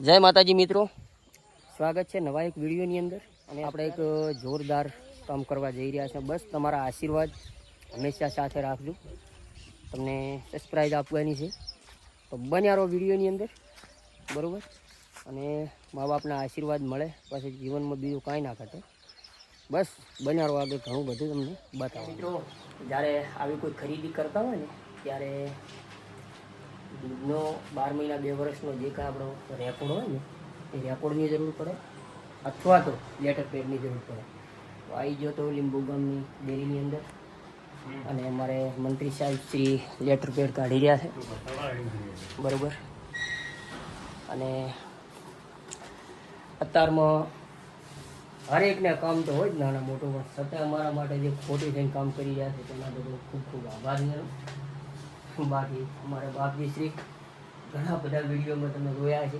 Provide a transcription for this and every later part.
જય માતાજી મિત્રો. સ્વાગત છે નવા એક વિડીયોની અંદર. અને આપણે એક જોરદાર કામ કરવા જઈ રહ્યા છે બસ તમારા આશીર્વાદ હંમેશા સાથે રાખજો. તમને સબસ્ક્રાઈબ આપવાની છે. તો બન્યારો વિડીયોની અંદર. બરાબર? અને મા બાપના આશીર્વાદ મળે, પછી જીવનમાં બીજું કાંઈ ના ઘટે. બસ બન્યારો આગળ ઘણું બધું તમને બતાવો મિત્રો, જ્યારે આવી કોઈ ખરીદી કરતા હોય ને, ત્યારે દૂધનો બાર મહિના, બે વર્ષનો જે કાંઈ આપણો રેકોર્ડ હોય ને, એ રેકોર્ડની જરૂર પડે અથવા તો લેટર પેડની જરૂર પડે. તો આવી ગયો તો લીંબુ ગામની ડેરીની અંદર અને અમારે મંત્રી સાહેબ શ્રી લેટર પેડ કાઢી રહ્યા છે. બરોબર? અને અત્યારમાં હરેકને કામ તો હોય જ નાના મોટું, પણ છતાં અમારા માટે જે ખોટી થઈને કામ કરી રહ્યા છે, તેના બદલ ખૂબ ખૂબ આભાર બાકી અમારા બાપજી શ્રી ઘણા બધા વિડીયોમાં તમે જોયા છે.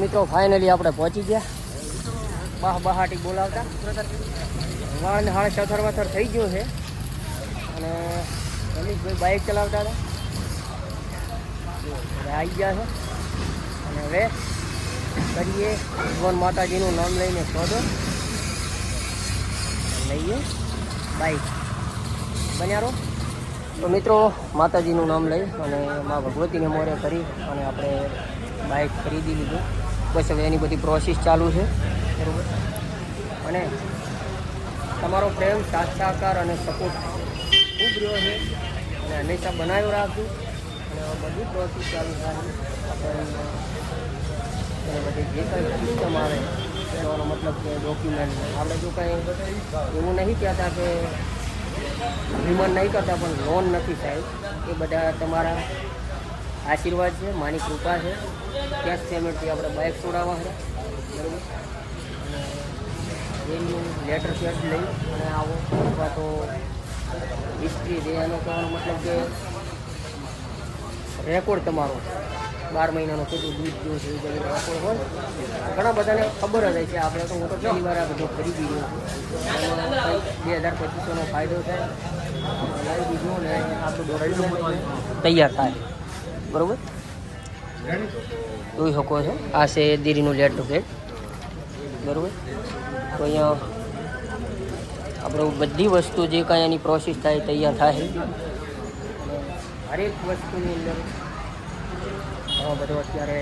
મિત્રો ફાઇનલી આપણે પહોંચી ગયા. બાહ બહાટી બોલાવતા. વાળને હાળે સથર વથર થઈ ગયો છે. અને રમેશભાઈ બાઇક ચલાવતા હતા. હવે આવી ગયા છે. અને હવે કરીએ ભગવાન માતાજીનું નામ લઈને શોધો. લઈએ બાઇક બન્યારો તો મિત્રો, માતાજીનું નામ લઈ અને મા ભગવતીને મોરે કરી અને આપણે બાઇક ખરીદી લીધું. બસ હવે એની બધી પ્રોસેસ ચાલુ છે. બરાબર અને તમારો પ્રેમ સાથ અને સપોર્ટ ખૂબ રહ્યો છે. અને હંમેશા બનાવ્યો રાખજો. અને બધી પ્રોસેસ ચાલુ થાય અને બધી જે કંઈ સિસ્ટમ આવે, એનો મતલબ કે ડોક્યુમેન્ટ આપણે જો કંઈ એવું નહીં કહેતા કે રિમાન્ડ નહીં કરતા, પણ લોન નથી સાહેબ. એ બધા તમારા આશીર્વાદ છે માની કૃપા છે. કેશ પેમેન્ટથી આપણે બાઇક છોડાવવા છે. બરાબર? એનું લેટર શેટ લઈ અને આવો. અથવા તો હિસ્ટ્રી દે એનો કહેવાનો મતલબ કે રેકોર્ડ તમારો. બાર મહિનાનો કેટલું દૂધ જેવું છે બધું રેકોર્ડ હોય. ઘણા બધાને ખબર જ છે. આપણે તો હું તો પહેલી વાર આ બધું ખરીદી ગયો છું. બે હજાર પચીસોનો ફાયદો થાય. બીજું ને આપણું તૈયાર થાય. બરાબર? જોઈ શકો છો. આ છે દીરીનું ટુ ગેટ. બરાબર? તો અહીંયા આપણે બધી વસ્તુ જે કાંઈ એની પ્રોસેસ થાય તૈયાર થાય. હરેક વસ્તુની અંદર બધો અત્યારે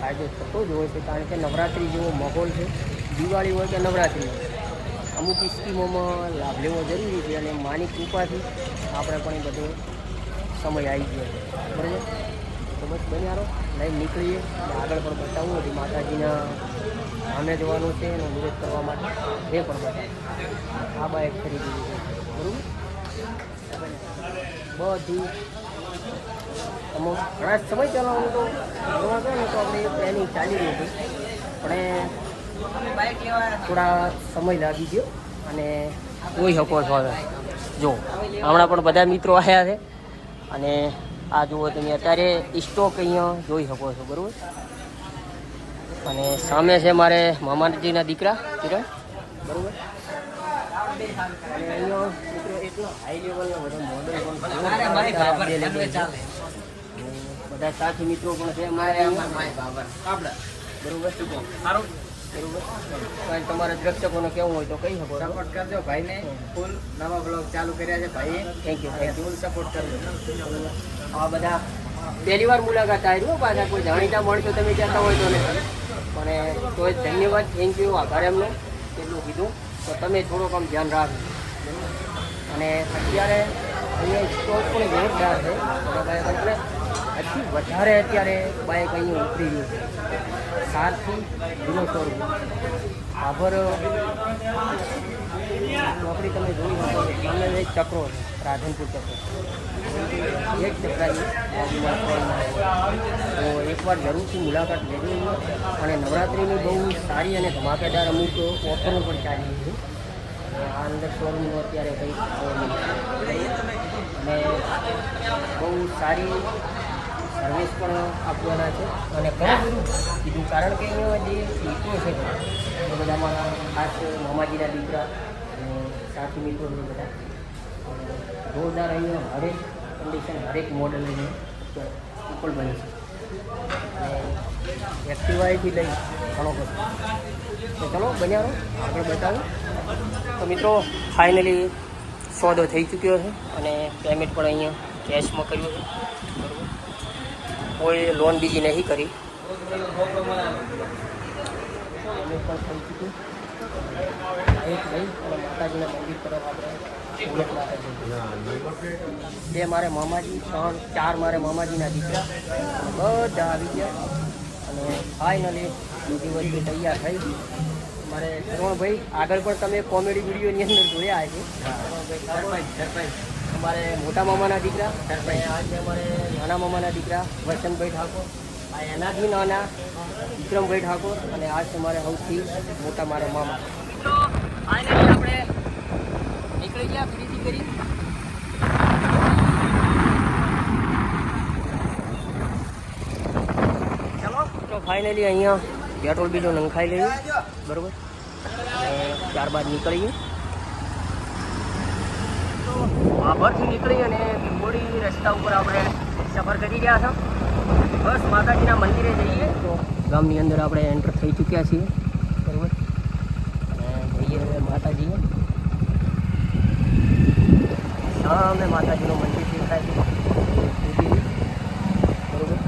ફાયદો થતો જ હોય છે, કારણ કે નવરાત્રિ જેવો માહોલ છે. દિવાળી હોય કે નવરાત્રિ અમુક સ્કીમોમાં લાભ લેવો જરૂરી છે અને માની કૃપાથી આપણે પણ એ બધો સમય આવી ગયો બરાબર? તો બસ બન્યારો લાઈન નીકળીએ. આગળ પણ બતાવવું હતું માતાજીના સામે જવાનું છે એનો વિરોધ કરવા માટે. એ પણ બતાવે. આ બાઇક ખરીદી લીધી બરાબર? બધું. અમુક ઘણા સમય ચલાવવાનું તો જોવા ગયો ને તો આપણે પ્લાનિંગ ચાલી રહ્યું હતું. પણ થોડા સમય લાગી ગયો અને જોઈ શકો છો જો, હમણાં પણ બધા મિત્રો આવ્યા છે. અને આ જુઓ તમે અત્યારે સ્ટોક અહીંયા જોઈ શકો છો બરાબર? અને સામે છે મારે મામાજીના દીકરા કિરણ બરાબર? બધા સાથી મિત્રો પણ છે મારે બરોબર બરોબર. કાંઈ તમારા દ્રક્ષકોને કેવું હોય તો કહી શકો સપોર્ટ કરજો ભાઈને. ફૂલ નવા બ્લોગ ચાલુ કર્યા છે ભાઈએ. Thank you thank full support કરજો. આ બધા પહેલી વાર મુલાકાત આવી રહ્યો પાછા. કોઈ જાણીતા મળશો તમે કહેતા હોય તો ને. પણ તો ધન્યવાદ થેન્ક યુ આભાર એમનો. એટલું કીધું. તો તમે થોડોક આમ ધ્યાન રાખજો. અને અત્યારે અહીંયા સ્ટોક પણ જોરદાર છે. બાઇક એટલે વધારે અત્યારે બાઇક અહીંયા ઉતરી ગયું છે. સાતથી ઝીરો સો આભર નોકરી તમે જોઈ શકો સામે એક ચક્રો છે, રાધનપુર ચક્રો. એક ચક્રાની તો એકવાર જરૂરથી મુલાકાત લેવી અને નવરાત્રિની બહુ સારી અને ધમાકેદાર અમુક ઓફરો પણ ચાલી છે. આ અંદર શોરૂમનો અત્યારે કંઈક અને બહુ સારી સર્વિસ પણ આપવાના છે. અને ઘણું બધું કીધું કારણ કે જે મિત્રો છે, એ બધા મારા ખાસ મામાજીના દીકરા સાથી મિત્રો છે બધા. જોરદાર અહીંયા હરેક કન્ડિશન હરેક મોડલ અહીંયા ઉપર બને છે. એક્ટિવાથી લઈ ઘણો બધો. તો ચલો, બન્યા આગળ બતાવું. તો મિત્રો ફાઇનલી સોદો થઈ ચૂક્યો છે અને પેમેન્ટ પણ અહીંયા કેશમાં કર્યું છે. કોઈ લોન બીજી નહીં કરી. બે મારે મામાજી, ત્રણ, ચાર મારે મામાજીના દીકરા. બધા આવી ગયા. અને ફાઇનલી બીજી વસ્તુ તૈયાર થઈ. મારે શ્રવણભાઈ આગળ પણ તમે કોમેડી વિડીયોની અંદર જોયા છે અમારે મોટા મામાના દીકરા, અને આજે અમારે નાના મામાના દીકરા, વસંતભાઈ ઠાકોર, આ એનાથી નાના વિક્રમભાઈ ઠાકોર, અને આજ છે મારે સૌથી મોટા મારા મામા. ફાઇનલી આપણે નીકળી ગયા, ખરીદી કરી. ફાઇનલી અહીંયા પેટ્રોલ બીજો નંખાઈ લઈએ બરાબર? ત્યારબાદ નીકળીએ તો વાભરથી નીકળી અને લીંબોડી રસ્તા ઉપર આપણે સફર કરી રહ્યા છો. બસ માતાજીના મંદિરે જઈએ. તો ગામની અંદર આપણે એન્ટર થઈ ચૂક્યા છીએ. બરાબર? અને જઈએ હવે માતાજીએ. સામે માતાજીનું મંદિર દેખાય છે. બરાબર?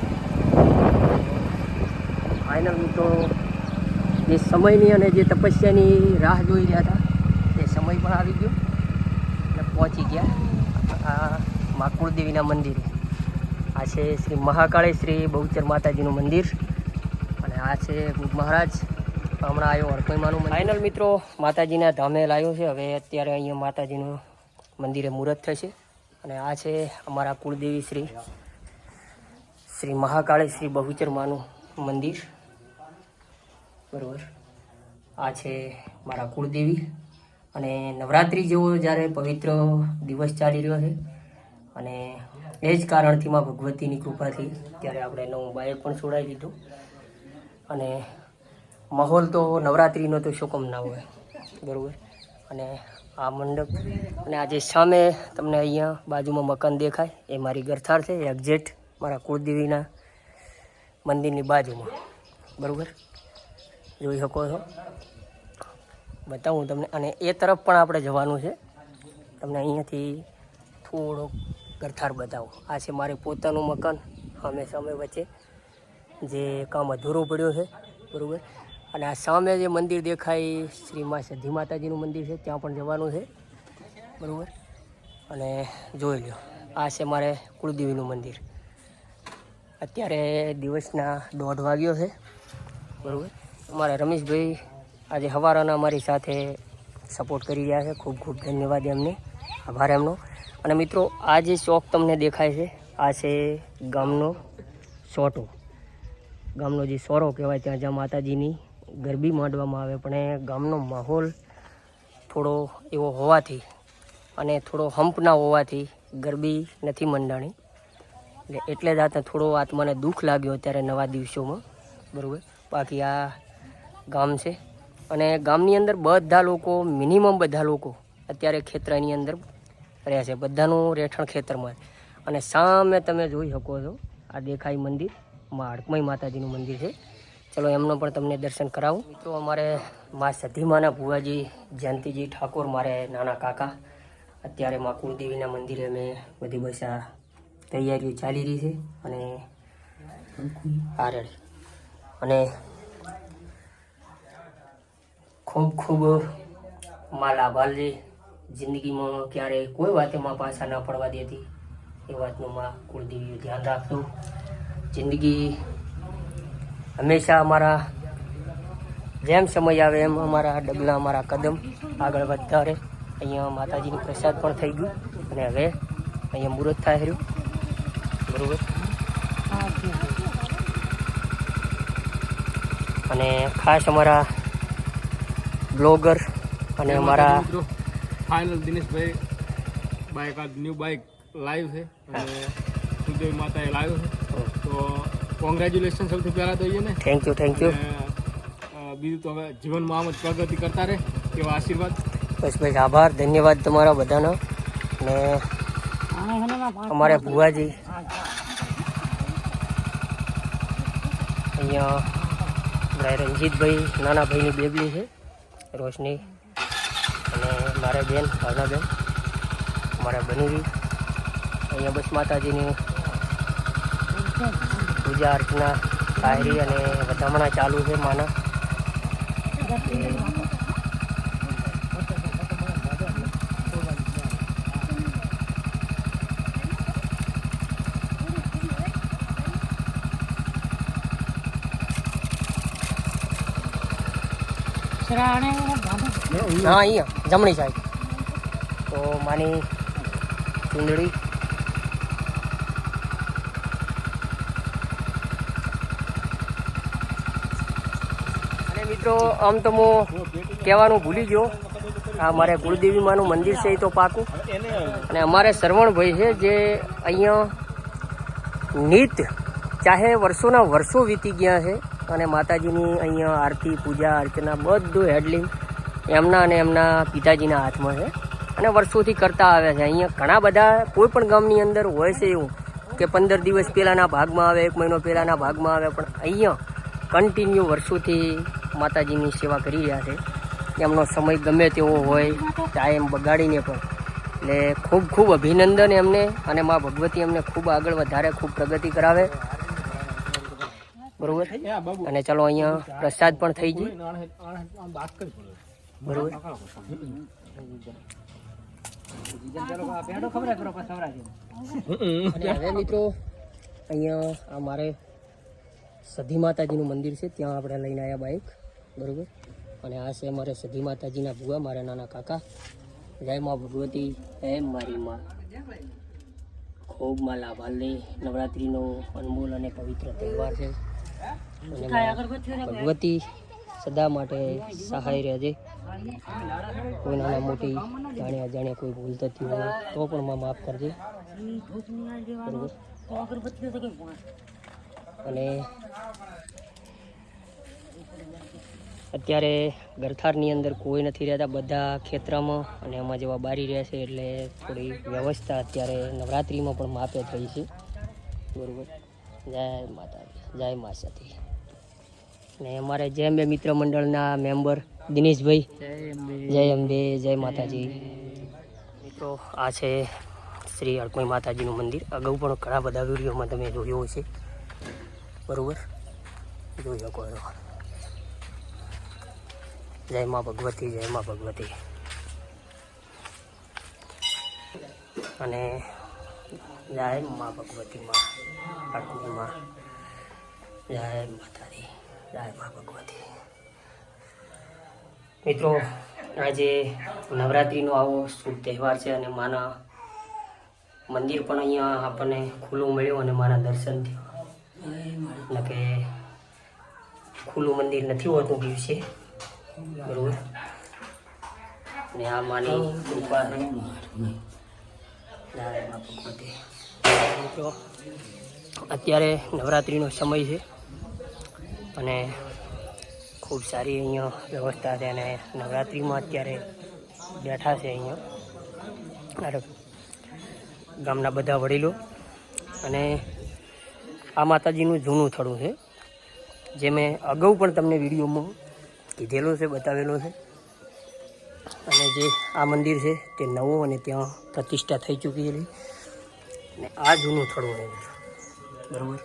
ફાઇનલ તો જે સમયની અને જે તપસ્યાની રાહ જોઈ રહ્યા હતા, તે સમય પણ આવી ગયો. અને પહોંચી ગયા. આ મા કુળદેવીના મંદિરે. આ છે શ્રી મહાકાળી શ્રી બહુચર માતાજીનું મંદિર. અને આ છે મહારાજ હમણાં આવ્યો હરકોઈમાનું ફાઇનલ મિત્રો, માતાજીના ધામે લાવ્યો છે. હવે અત્યારે અહીંયા માતાજીનું મંદિરે મુહૂર્ત થશે. અને આ છે અમારા કુળદેવી શ્રી શ્રી મહાકાળી શ્રી બહુચર માનું મંદિર. બરાબર. આ છે મારા કુળદેવી. અને નવરાત્રિ જેવો જ્યારે પવિત્ર દિવસ ચાલી રહ્યો છે, અને એ જ કારણથી માં ભગવતીની કૃપાથી ત્યારે આપણે નવું બાયક પણ છોડાવી દીધું. અને માહોલ તો નવરાત્રિનો તો શોકમ ના હોય, બરાબર? અને આ મંડપ અને આજે સામે તમને અહીંયા બાજુમાં મકાન દેખાય, એ મારી ગરથાર છે એક્ઝેક્ટ મારા કુળદેવીના મંદિરની બાજુમાં, બરાબર? જોઈ શકો છો. બતાવું તમને. અને એ તરફ પણ આપણે જવાનું છે. તમને અહીંયાથી થોડો ગરથાર બતાવું. આ છે મારે પોતાનું મકાન, સામે સામે વચ્ચે. જે કામ અધૂરો પડ્યો છે, બરાબર? અને આ સામે જે મંદિર દેખાય, શ્રી મા સિદ્ધિ માતાજીનું મંદિર છે, ત્યાં પણ જવાનું છે, બરાબર? અને જોઈ લો આ છે મારે કુળદેવીનું મંદિર. અત્યારે દિવસના દોઢ વાગ્યો છે, બરાબર? અમારા રમેશભાઈ આજે હવારાના અમારી સાથે સપોર્ટ કરી રહ્યા છે. ખૂબ ખૂબ ધન્યવાદ એમને. આભાર એમનો. અને મિત્રો, આ જે ચોક તમને દેખાય છે, આ છે ગામનો સોટો. ગામનો જે સોરો કહેવાય ત્યાં જ્યાં માતાજીની ગરબી માંડવામાં આવે, પણ એ ગામનો માહોલ થોડો એવો હોવાથી અને થોડો હંપના હોવાથી ગરબી નથી મંડાણી. એટલે એટલે જ આ થોડો આત્માને દુઃખ લાગ્યો અત્યારે નવા દિવસોમાં. બરાબર? બાકી આ ગામ છે. અને ગામની અંદર બધા લોકો મિનિમમ બધા લોકો અત્યારે ખેતરની અંદર રહે છે. બધાનું રહેઠાણ ખેતરમાં અને સામે તમે જોઈ શકો છો આ દેખાય મંદિર માળકમય માતાજીનું મંદિર છે. ચલો એમનો પણ તમને દર્શન કરાવું. મિત્રો અમારે મા સધીમાના ભુવાજી જયંતિજી ઠાકોર મારે નાના કાકા અત્યારે મા કુળદેવીના મંદિરે અમે બધી બસ આ તૈયારીઓ ચાલી રહી છે અને આરડ અને ખૂબ ખૂબમાં લાભાલજી જિંદગીમાં ક્યારેય કોઈ વાતે માં પાછા ના પડવા દેતી. એ વાતનું માં કુળદેવીઓ ધ્યાન રાખતું જિંદગી હંમેશા અમારા જેમ સમય આવે એમ અમારા ડગલા અમારા કદમ આગળ વધતા રહે. અહીંયા માતાજીની પ્રસાદ પણ થઈ ગયું અને હવે અહીંયા મુહૂર્ત થાય રહ્યું. બરોબર? અને ખાસ અમારા બ્લોગર અને અમારા ફાઇનલ દિનેશભાઈ બાઇક આ ન્યૂ બાઇક લાઈવ છે અને સુદેવ માતાએ લાવ્યો છે. તો કોંગ્રેચ્યુલેશન સૌથી પહેલાં તો ને થેન્ક યુ થેન્ક યુ બીજું તો હવે જીવનમાં આમ જ પ્રગતિ કરતા રહે એવા આશીર્વાદ. બસ બસ આભાર ધન્યવાદ તમારા બધાનો. અને અમારે ભુવાજી અહીંયા રણજીતભાઈ રંજીતભાઈ નાના ભાઈની બેબલી છે. રોશની અને મારા બેન ભાવનાબેન મારા બનેવી અહીંયા બસ માતાજીની પૂજા અર્ચના શાયરી અને વધામણા ચાલુ છે માના. હા અહીંયા જમણી સાઈડ તો માની ચૂંદડી. અને મિત્રો, આમ તો હું કહેવાનું ભૂલી ગયો. આ મારે કુળદેવી માનું મંદિર છે એ તો પાકું. અને અમારે શ્રવણભાઈ છે જે અહીંયા નિત ચાહે વર્ષોના વર્ષો વીતી ગયા છે. અને માતાજીની અહીંયા આરતી, પૂજા, અર્ચના, બધું હેડલિંગ એમના અને એમના પિતાજીના હાથમાં છે. અને વર્ષોથી કરતા આવ્યા છે. અહીંયા ઘણા બધા કોઈ પણ ગામની અંદર હોય છે એવું કે પંદર દિવસ પહેલાંના ભાગમાં આવે, એક મહિનો પહેલાંના ભાગમાં આવે, પણ અહીંયા કન્ટિન્યુ વર્ષોથી માતાજીની સેવા કરી રહ્યા છે. એમનો સમય ગમે તેવો હોય ટાઈમ બગાડીને પણ. એટલે ખૂબ ખૂબ અભિનંદન એમને અને મા ભગવતી એમને ખૂબ આગળ વધારે, ખૂબ પ્રગતિ કરાવે. બરોબર? અને ચલો અહીંયા પ્રસાદ પણ થઈ ગઈ. બરોબર. હવે મિત્રો અહીંયા આ મારે સધી માતાજીનું મંદિર છે ત્યાં આપણે લઈને આવ્યા બાઈક બરોબર? અને આ છે અમારે સધી માતાજીના ભૂવા મારા નાના કાકા. જય મા ભગવતી જય મારી માં. ખૂબમાં લાભ નવરાત્રિનો અનમોલ અને પવિત્ર તહેવાર છે. ભગવતી સદા માટે સહાય રહેજે. કોઈ નાના મોટી જાણ્યા જાણ્યા કોઈ ભૂલ થતી હોય તો પણ માં માફ કરજે. અને અત્યારે ગરથારની અંદર કોઈ નથી રહેતા. બધા ખેતરામાં અને એમાં જેવા બારી રહે છે એટલે થોડી વ્યવસ્થા અત્યારે નવરાત્રિમાં પણ માપે થઈ છે. બરોબર? જય માતાજી, જય મા સતી ને અમારે જે અંબે મિત્ર મંડળના મેમ્બર દિનેશભાઈ, જય અંબે જય માતાજી. મિત્રો, આ છે શ્રી અળકમઈ માતાજીનું મંદિર. અગાઉ પણ ઘણા બધા વિડીયોમાં તમે જોયું હશે. બરાબર? જોઈ શકો છો. જય મા ભગવતી, જય મા ભગવતી. અને જય મા ભગવતી મા અળકમઈ મા જય માતાજી જય મા ભગવતી મિત્રો આજે નવરાત્રિનો આવો શુભ તહેવાર છે અને માના મંદિર પણ અહીંયા આપણને ખુલ્લું મળ્યું અને મારા દર્શન થયા. એટલે કે ખુલ્લું મંદિર નથી હોતું દિવસે. બરોબર? ને આ માની કૃપા. જય મા ભગવતી મિત્રો અત્યારે નવરાત્રિનો સમય છે અને ખૂબ સારી અહીંયા વ્યવસ્થા છે અને નવરાત્રિમાં અત્યારે બેઠા છે અહીંયા ગામના બધા વડીલો. અને આ માતાજીનું જૂનું થડું છે, જે મેં અગાઉ પણ તમને વિડીયોમાં કીધેલો છે, બતાવેલો છે. અને જે આ મંદિર છે તે નવું અને ત્યાં પ્રતિષ્ઠા થઈ ચૂકેલી અને આ જૂનું થડું છે. બરાબર.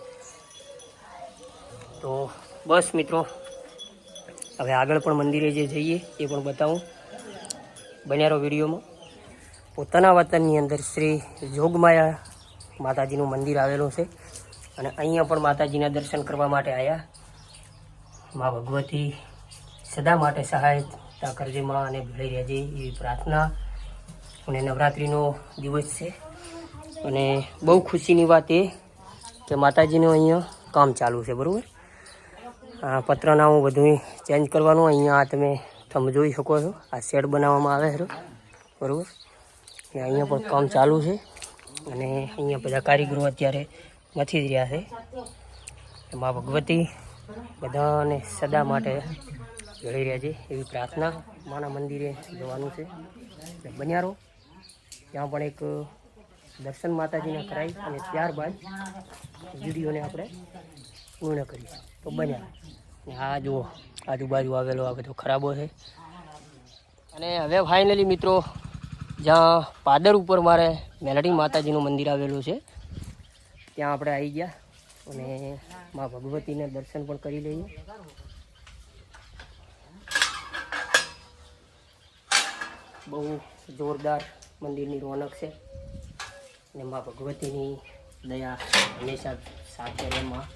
તો બસ મિત્રો હવે આગળ પણ મંદિરે જે જઈએ એ પણ બતાવું. બન્યારો વિડીયોમાં. પોતાના વતનની અંદર શ્રી જોગમાયા માતાજીનું મંદિર આવેલું છે અને અહીંયા પણ માતાજીના દર્શન કરવા માટે આવ્યા મા ભગવતી સદા માટે સહાયતા કરજે માં અને ભળી રહેજે એવી પ્રાર્થના. અને નવરાત્રિનો દિવસ છે. અને બહુ ખુશીની વાત એ કે માતાજીનું અહીંયા કામ ચાલુ છે, બરાબર? આ પત્રનામું બધું ચેન્જ કરવાનું, અહીંયા તમે તમે જોઈ શકો છો. આ શેડ બનાવવામાં આવે છે, બરાબર? ને અહીંયા પણ કામ ચાલુ છે. અને અહીંયા બધા કારીગરો અત્યારે નથી જ રહ્યા છે. મા ભગવતી બધાને સદા માટે જળી રહ્યા છે એવી પ્રાર્થના માના મંદિરે જવાનું છે. બન્યા રહો. ત્યાં પણ એક દર્શન માતાજીના કરાવી અને ત્યારબાદ વિડીયોને આપણે પૂર્ણ કરીશું. તો બન્યા. આ જુઓ, આજુબાજુ આવેલો આ બધો ખરાબો છે. અને હવે ફાઇનલી મિત્રો, જ્યાં પાદર ઉપર મારે મેલડી માતાજીનું મંદિર આવેલું છે, ત્યાં આપણે આવી ગયા અને મા ભગવતીને દર્શન પણ કરી લઈએ. બહુ જોરદાર મંદિરની રોનક છે. અને મા ભગવતીની દયા હંમેશા સાથે રહે માં.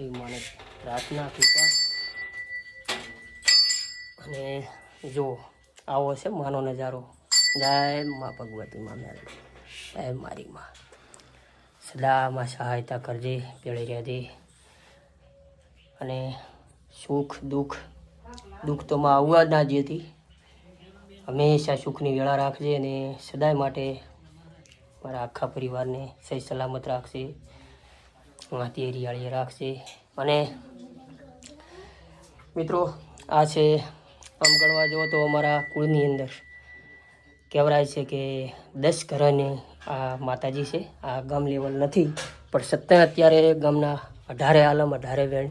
એવી મને પ્રાર્થના કૃપા. અને જો આવો છે માનો નજારો. જય મા ભગવતી મા મેળવી જય મારી માં. સદામાં સહાયતા કરજે, પેળી રહેજે. અને સુખ, દુઃખ દુઃખ તો માં આવવા જ ના જતી હંમેશા સુખની વેળા રાખજે અને સદાય માટે મારા આખા પરિવારને સહી સલામત રાખશે વાતી હરિયાળીએ રાખશે. અને મિત્રો, આ છે, આમ ગણવા જુઓ તો અમારા કુળની અંદર કહેવરાય છે કે દસ ઘરની આ માતાજી છે. આ ગામ લેવલ નથી, પણ સત્તા અત્યારે ગામના અઢારે આલમ, અઢારે વેણ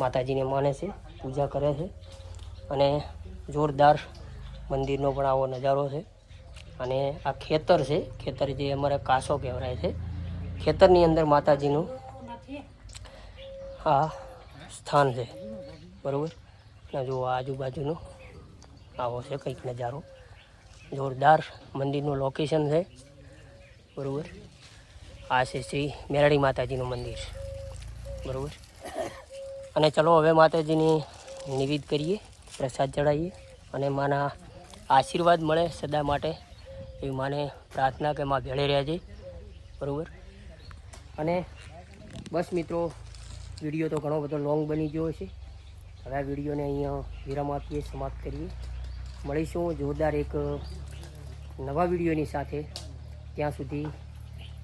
માતાજીને માને છે, પૂજા કરે છે. અને જોરદાર મંદિરનો પણ આવો નજારો છે. અને આ ખેતર છે. ખેતર જે અમારે કાસો કહેવાય છે. ખેતરની અંદર માતાજીનું આ સ્થાન છે. બરાબર? અને જો આજુબાજુનો આવો છે, કંઈક નજારો. જોરદાર મંદિરનું લોકેશન છે. બરાબર? આ છે શ્રી મેરડી માતાજીનું મંદિર. બરાબર? અને ચલો હવે માતાજીની નિવેદ કરીએ, પ્રસાદ ચડાવીએ અને માના આશીર્વાદ મળે સદા માટે. એવી માને પ્રાર્થના કે માં ભેળે છે બરાબર? અને બસ મિત્રો, વીડિયો તો ઘણો બધો લોંગ બની ગયો છે. હવે આ વિડીયોને અહીંયા વિરામ આપીએ, સમાપ્ત કરીએ. મળીશું જોરદાર એક નવા વિડીયોની સાથે. ત્યાં સુધી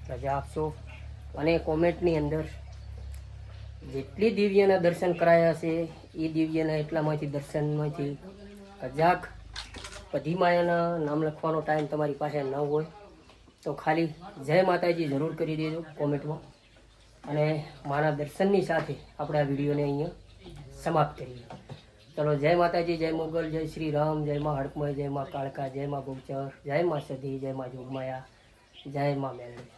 રજા આપશો. અને કોમેન્ટની અંદર જેટલી દિવ્યના દર્શન કરાયા છે એ દિવ્યના એટલામાંથી દર્શનમાંથી કજાક બધી માયાના નામ લખવાનો ટાઈમ તમારી પાસે ન હોય, તો ખાલી જય માતાજી જરૂર કરી દેજો કોમેન્ટમાં અને મારા દર્શનની સાથે આપણે આ વિડીયોને અહીંયા સમાપ્ત કરીએ. ચલો, જય માતાજી, જય મોગલ, જય શ્રી રામ, જય માં હડકમય જય માં કાળકા, જય માં ગોચર જય માં સધી, જય માં જોગમાયા, જય માં મેલડી.